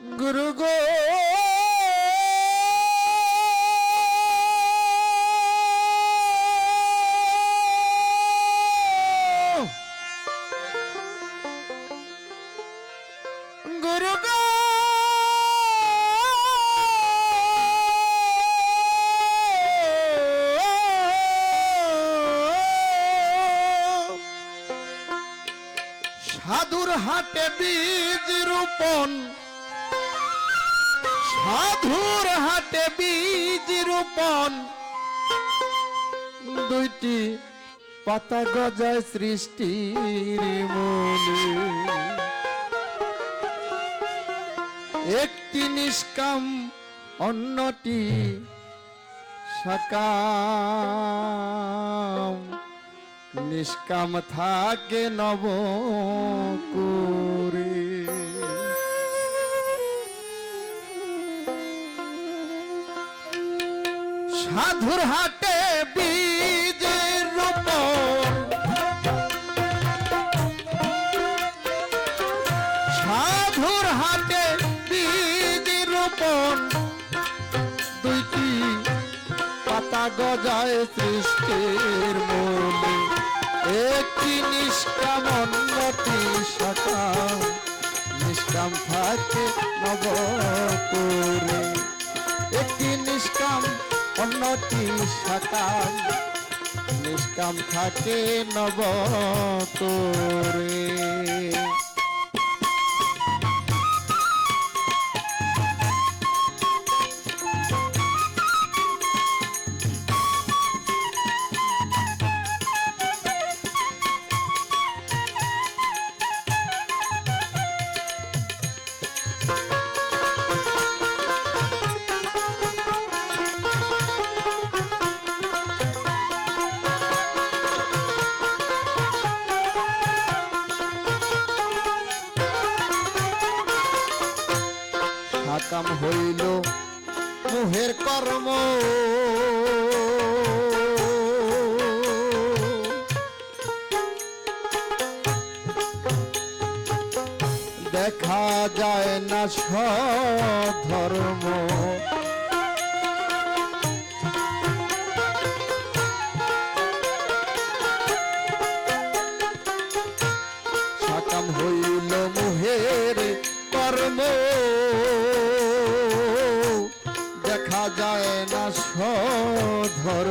গুরু গো। গুরু গো। সাধুর হাটে বীজ রোপণ সাধুর হাটে বীজ রোপণ। দুইটি পাতা গজায় সৃষ্টির মনে একটি নিষ্কাম, অন্যটি সকাম। নিষ্কাম থাকে নব করে সাধুর হাটে বীজের রোপণ। সাধুর হাটে বীজ রোপণ। দুইটি পাতা গজায় সৃষ্টির মনে একটি নিষ্কাম, অন্যটি সকাম। নিষ্কাম থাকে নব একটি নিষ্কাম অন্যটি সকাল নিষ্কাম থাকে নব করে সাকাম হইল। মোহের কর্ম। দেখা যায় না ধর্ম।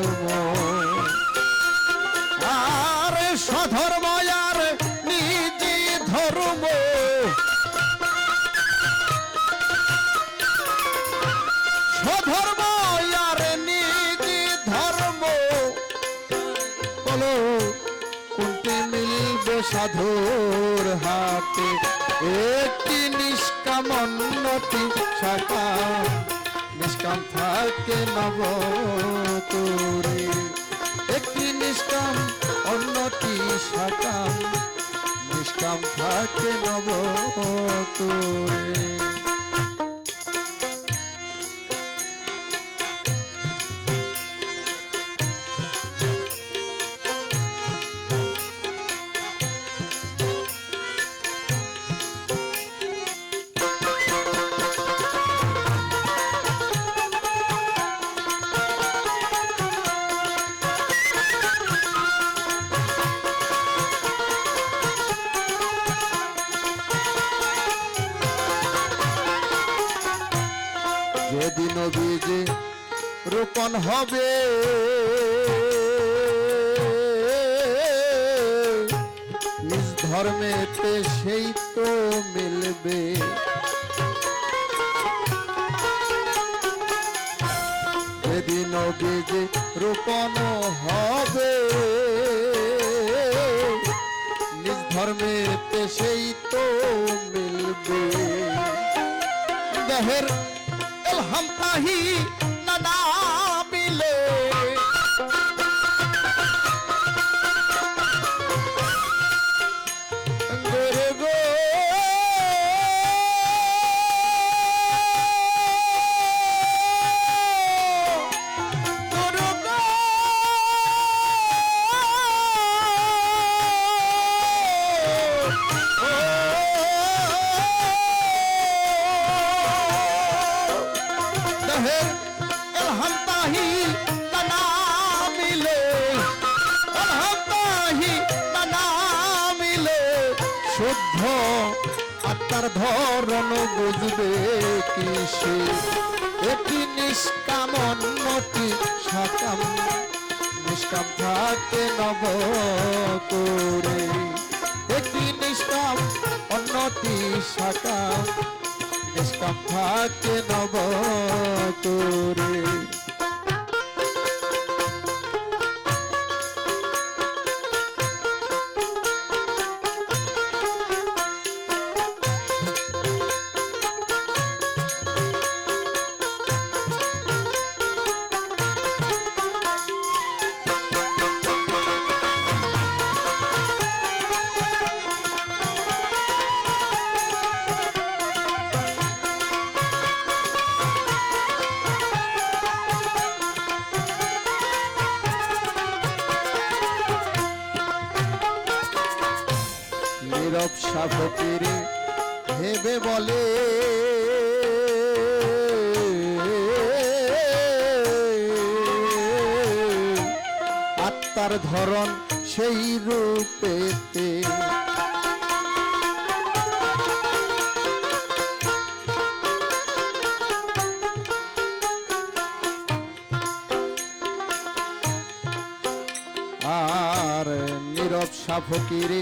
ধর্ম আর স্বধর্ম আর নিজে ধর্ম। স্বধর্ম আর নিজে ধর্ম। বলো, কোনটি মিলবে সাধুর হাতে? একটি নিষ্কাম অন্যটি শাখা নিষ্কাম থাকে নব তোরে একটি নিষ্কাম অন্যটি সকাম। নিষ্কাম থাকে নব তোরে রোপণ হবে। নিজ ধর্মেতে সেই তো মিলবে। যেদিন যে রোপণ হবে, নিজ ধর্মেতে সেই তো মিলবে। দেহের এলহাম শুদ্ধ আত্মার ধরন বুঝবে কিসে? এটি নিষ্কাম অন্যটি সাকাম, নিষ্কাম থাকে নব করে একটি নিষ্কাম অন্যটি সাকাম, নিষ্কাম থাকে নব করে সাফকির ভেবে বলে। আত্মার ধরন সেই রূপেতে। আর নীরব সাফকিরে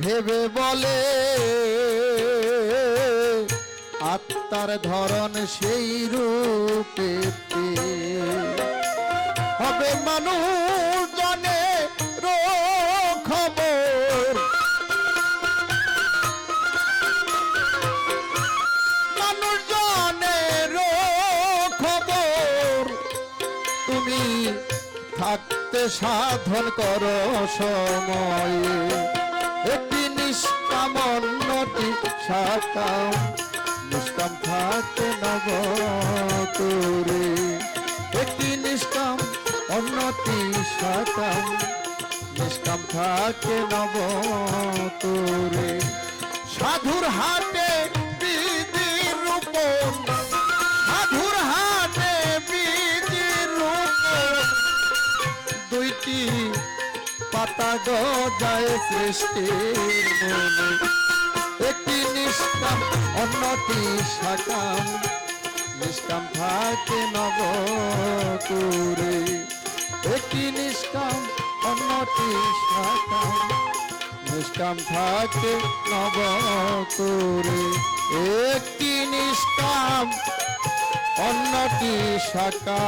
ভেবে বলে আত্মার ধরন সেই রূপে হবে মানুষ জনে খবর। মানুষ জনের খবর। তুমি থাকতে সাধন করো সময়ে। নিষ্কাম অন্যটি সাকাম নিষ্কাম থাকতে নব তোরে একটি নিষ্কাম অন্যটি সাকাম নিষ্কাম থাকে নব তোরে সাধুর হাটে বিধির রূপম সাধুর হাটে বিধির রূপম দুইটি পাতা গজায় সৃষ্টির মনে। একটি নিষ্কাম অন্যটি সাকাম। নিষ্কাম থাকে নব করে একটি নিষ্কাম অন্যটি সাকাম। নিষ্কাম থাকে নব করে একটি নিষ্কাম অন্যটি সাকাম।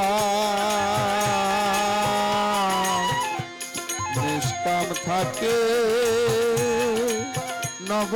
প্রীতম থাকে নব